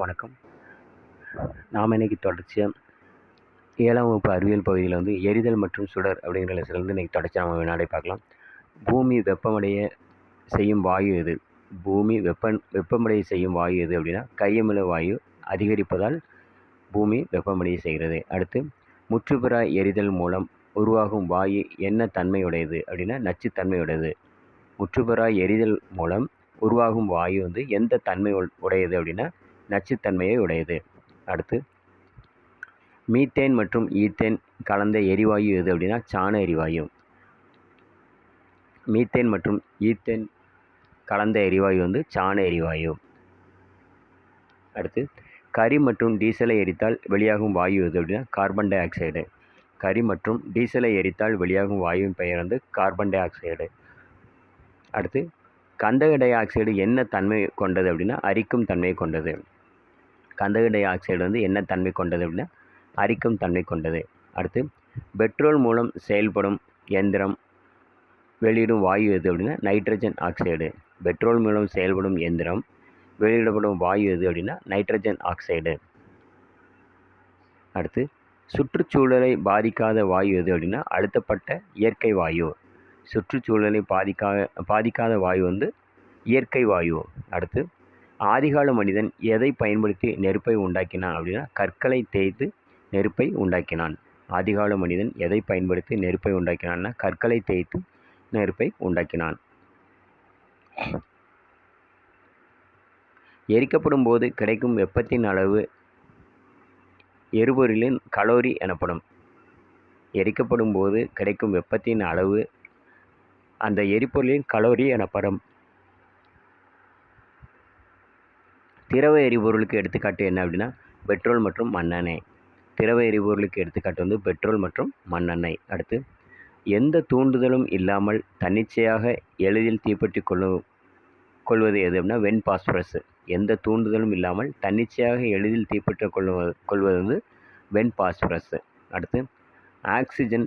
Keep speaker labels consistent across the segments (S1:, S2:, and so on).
S1: வணக்கம். நாம் இன்றைக்கி தொடர்ச்சியாக ஏழாம் வகுப்பு அறிவியல் பகுதியில் வந்து எரிதல் மற்றும் சுடர் அப்படிங்கிற லெசன்லேருந்து இன்றைக்கி தொடர்ச்சியாக நம்ம வினாடி பார்க்கலாம். பூமி வெப்பமடைய செய்யும் வாயு எது? பூமி வெப்ப வெப்பமடைய செய்யும் வாயு எது அப்படின்னா கையமில வாயு அதிகரிப்பதால் பூமி வெப்பமடைய செய்கிறது. அடுத்து முற்றுப்புற எரிதல் மூலம் உருவாகும் வாயு என்ன தன்மையுடையது அப்படின்னா நச்சுத்தன்மையுடையது. முற்றுப்புற எரிதல் மூலம் உருவாகும் வாயு வந்து எந்த தன்மை உடையது அப்படின்னா நச்சுத்தன்மையை உடையது. அடுத்து மீத்தேன் மற்றும் ஈத்தேன் கலந்த எரிவாயு எது அப்படின்னா சாண எரிவாயு. மீத்தேன் மற்றும் ஈத்தேன் கலந்த எரிவாயு வந்து சாண எரிவாயு. அடுத்து கரி மற்றும் டீசலை எரித்தால் வெளியாகும் வாயு எது அப்படின்னா கார்பன் டை ஆக்சைடு. கரி மற்றும் டீசலை எரித்தால் வெளியாகும் வாயுவின் பெயர் வந்து கார்பன் டை ஆக்சைடு. அடுத்து கந்தக டை ஆக்சைடு என்ன தன்மை கொண்டது அப்படின்னா அரிக்கும் தன்மை கொண்டது. கந்தக டை ஆக்சைடு வந்து என்ன தன்மை கொண்டது அப்படின்னா அரிக்கும் தன்மை கொண்டது. அடுத்து பெட்ரோல் மூலம் செயல்படும் இயந்திரம் வெளியிடும் வாயு எது அப்படின்னா நைட்ரஜன் ஆக்சைடு பெட்ரோல் மூலம் செயல்படும் எந்திரம் வெளியிடப்படும் வாயு எது அப்படின்னா நைட்ரஜன் ஆக்சைடு அடுத்து சுற்றுச்சூழலை பாதிக்காத வாயு எது அப்படின்னா அழுத்தப்பட்ட இயற்கை வாயு. சுற்றுச்சூழலை பாதிக்காத பாதிக்காத வாயு வந்து இயற்கை வாயு. அடுத்து ஆதிகால மனிதன் எதை பயன்படுத்தி நெருப்பை உண்டாக்கினான் அப்படின்னா கற்களை தேய்த்து நெருப்பை உண்டாக்கினான். ஆதிகால மனிதன் எதை பயன்படுத்தி நெருப்பை உண்டாக்கினான்னா கற்களை தேய்த்து நெருப்பை உண்டாக்கினான். எரிக்கப்படும் போது கிடைக்கும் வெப்பத்தின் அளவு எரிபொருளின் கலோரி எனப்படும். எரிக்கப்படும் போது கிடைக்கும் வெப்பத்தின் அளவு அந்த எரிபொருளின் கலோரி எனப்படும். திரவ எரிபொருளுக்கு எடுத்துக்காட்டு என்ன அப்படின்னா பெட்ரோல் மற்றும் மண்ணெண்ணெய். திரவ எரிபொருளுக்கு எடுத்துக்காட்டு வந்து பெட்ரோல் மற்றும் மண்ணெண்ணெய். அடுத்து எந்த தூண்டுதலும் இல்லாமல் தன்னிச்சையாக எளிதில் தீப்பற்றி கொள்ளும் கொள்வது எது அப்படின்னா வெண் பாஸ்பரஸ் எந்த தூண்டுதலும் இல்லாமல் தன்னிச்சையாக எளிதில் தீப்பற்றி கொள்வது கொள்வது வந்து வெண் பாஸ்பரஸ் அடுத்து ஆக்சிஜன்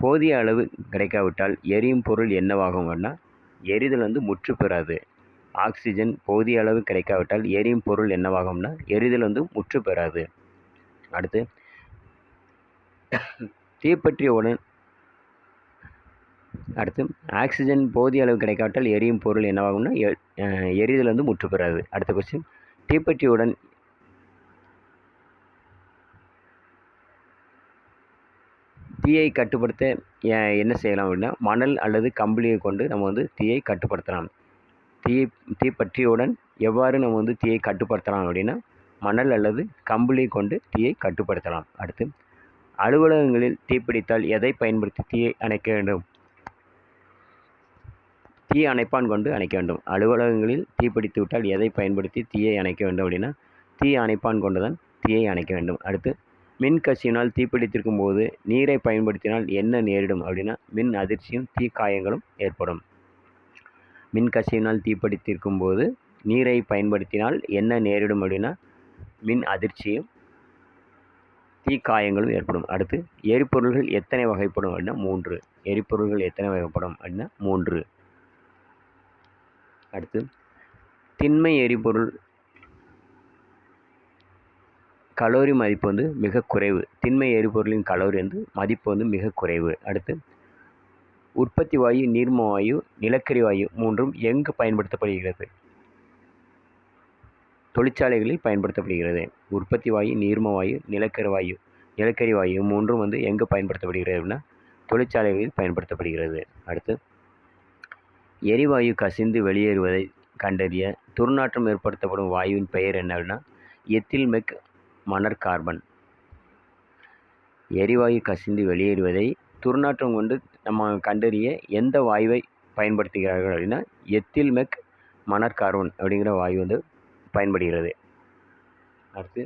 S1: போதிய அளவு கிடைக்காவிட்டால் எரியும் பொருள் என்னவாகும் அப்படின்னா எரிதல் வந்து முற்று பெறாது. ஆக்சிஜன் போதிய அளவு கிடைக்காவிட்டால் எரியும் பொருள் என்னவாகும்னா எரிதல் வந்து முற்று பெறாது. அடுத்து தீப்பற்றியவுடன் அடுத்து ஆக்சிஜன் போதிய அளவு கிடைக்காவிட்டால் எரியும் பொருள் என்னவாகும்னா எரிதல் வந்து முற்று பெறாது. அடுத்த கொஸ்டின் தீப்பற்றியவுடன் தீயை கட்டுப்படுத்த என்ன செய்யலாம் அப்படின்னா மணல் அல்லது கம்பளியை கொண்டு நம்ம வந்து தீயை கட்டுப்படுத்தலாம். தீயை தீப்பற்றியவுடன் எவ்வாறு நம்ம வந்து தீயை கட்டுப்படுத்தலாம் அப்படின்னா மணல் அல்லது கம்பளி கொண்டு தீயை கட்டுப்படுத்தலாம். அடுத்து அலுவலகங்களில் தீப்பிடித்தால் எதை பயன்படுத்தி தீயை அணைக்க வேண்டும்? தீ அணைப்பான் கொண்டு அணைக்க வேண்டும். அலுவலகங்களில் தீப்பிடித்து விட்டால் எதை பயன்படுத்தி தீயை அணைக்க வேண்டும் அப்படின்னா தீ அணைப்பான் கொண்டு தான் தீயை அணைக்க வேண்டும். அடுத்து மின் கசியினால் தீப்பிடித்திருக்கும் போது நீரை பயன்படுத்தினால் என்ன நேரிடும் அப்படின்னா மின் அதிர்ச்சியும் தீக்காயங்களும் ஏற்படும். மின் கசியினால் தீப்பிடித்திருக்கும் போது நீரை பயன்படுத்தினால் என்ன நேரிடும் அப்படின்னா மின் அதிர்ச்சியும் தீக்காயங்களும் ஏற்படும். அடுத்து எரிபொருள்கள் எத்தனை வகைப்படும் அப்படின்னா மூன்று. எரிபொருள்கள் எத்தனை வகைப்படும் அப்படின்னா மூன்று. அடுத்து திண்மை எரிபொருள் கலோரி மதிப்பு வந்து மிக குறைவு. திண்மை எரிபொருளின் கலோரி வந்து மதிப்பு வந்து மிக குறைவு. அடுத்து உற்பத்தி வாயு நீர்ம வாயு நிலக்கரி வாயு மூன்றும் எங்கு பயன்படுத்தப்படுகிறது? தொழிற்சாலைகளில் பயன்படுத்தப்படுகிறது. உற்பத்தி வாயு நீர்ம வாயு நிலக்கரி வாயு. நிலக்கரி வாயு மூன்றும் வந்து எங்கு பயன்படுத்தப்படுகிறது அப்படின்னா தொழிற்சாலைகளில் பயன்படுத்தப்படுகிறது. அடுத்து எரிவாயு கசிந்து வெளியேறுவதை கண்டறிய துர்நாற்றம் ஏற்படுத்தப்படும் வாயுவின் பெயர் என்ன அப்படின்னா எத்தில் மெக் மணர் கார்பன் எரிவாயு கசிந்து வெளியேறுவதை துர்நாற்றம் கொண்டு நம்ம கண்டறிய எந்த வாயுவை பயன்படுத்துகிறார்கள் அப்படின்னா எத்தில் மெக் அப்படிங்கிற வாயு வந்து பயன்படுகிறது. அடுத்து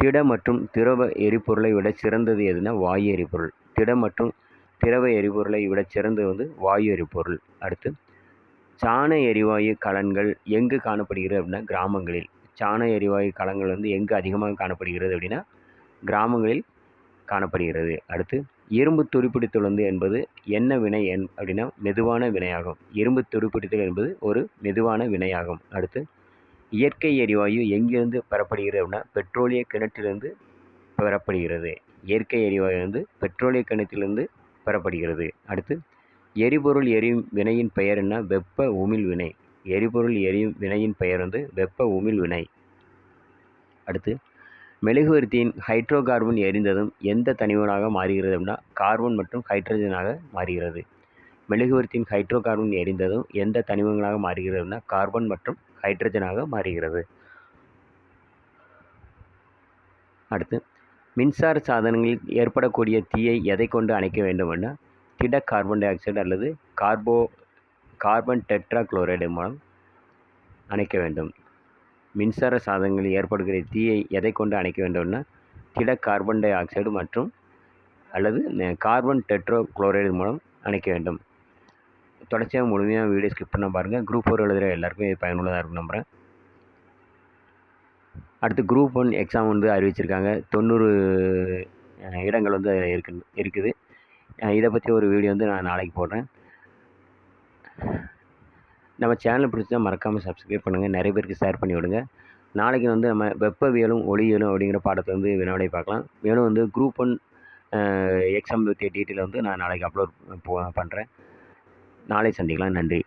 S1: திட மற்றும் திரவ எரிபொருளை விட சிறந்தது எதுனா வாயு எரிபொருள். திட மற்றும் திரவ எரிபொருளை விட சிறந்தது வந்து வாயு எரிபொருள். அடுத்து சாண எரிவாயு கலன்கள் எங்கு காணப்படுகிறது அப்படின்னா கிராமங்களில். சாண எரிவாயு கலன்கள் வந்து எங்கு அதிகமாக காணப்படுகிறது அப்படின்னா கிராமங்களில் காணப்படுகிறது. அடுத்து இரும்பு துருப்பிடித்தல் வந்து என்பது என்ன வினை என் அப்படின்னா மெதுவான வினையாகும். இரும்பு துருப்பிடித்தல் என்பது ஒரு மெதுவான வினையாகும். அடுத்து இயற்கை எரிவாயு எங்கிருந்து பெறப்படுகிறது அப்படின்னா பெட்ரோலிய கிணற்றிலிருந்து பெறப்படுகிறது. இயற்கை எரிவாயு வந்து பெட்ரோலிய கிணற்றிலிருந்து பெறப்படுகிறது. அடுத்து எரிபொருள் எரியும் வினையின் பெயர் என்ன? வெப்ப உமிழ் வினை. எரிபொருள் எரியும் வினையின் பெயர் வந்து வெப்ப உமிழ் வினை. அடுத்து மெழுகுவர்த்தியின் ஹைட்ரோ கார்பன் எரிந்ததும் எந்த தனிமனாக மாறுகிறது அப்படின்னா கார்பன் மற்றும் ஹைட்ரஜனாக மாறுகிறது. மெழுகுவர்த்தியின் ஹைட்ரோ கார்பன் எரிந்ததும் எந்த தனிமங்களாக மாறுகிறது அப்படின்னா கார்பன் மற்றும் ஹைட்ரஜனாக மாறுகிறது. அடுத்து மின்சார சாதனங்களில் ஏற்படக்கூடிய தீயை எதை கொண்டு அணைக்க வேண்டும்னா திட கார்பன் டை ஆக்சைடு அல்லது கார்போ கார்பன் டெட்ரா குளோரைடு மூலம் அணைக்க வேண்டும். மின்சார சாதனங்களில் ஏற்படுகிற தீயை எதை கொண்டு அணைக்க வேண்டும்னா திட கார்பன் டை ஆக்சைடு மற்றும் அல்லது கார்பன் டெட்ரோ குளோரைடு மூலம் அணைக்க வேண்டும். தொடர்ச்சியாக முழுமையாக வீடியோ ஸ்கிப் பண்ண பாருங்கள் குரூப் ஃபோர் எழுதுகிற எல்லாருக்கும் இது பயனுள்ளதாக இருக்கும் நம்புகிறேன் அடுத்து குரூப் ஒன் எக்ஸாம் வந்து அறிவிச்சிருக்காங்க. தொண்ணூறு இடங்கள் வந்து இருக்கு இருக்குது. இதை பற்றி ஒரு வீடியோ வந்து நான் நாளைக்கு போடுறேன். நம்ம சேனல் பிடிச்சா மறக்காமல் சப்ஸ்கிரைப் பண்ணுங்கள் நிறைய பேருக்கு ஷேர் பண்ணி விடுங்க. நாளைக்கு வந்து நம்ம வெப்பவியலும் ஒளியியலும் அப்படிங்கிற பாடத்தை வந்து வினாடி பார்க்கலாம். மேலும் வந்து குரூப் ஒன் எக்ஸாம் பற்றிய டீட்டெயில் வந்து நான் நாளைக்கு அப்லோட் பண்ணுறேன் நாளை சந்திக்கலாம். நன்றி.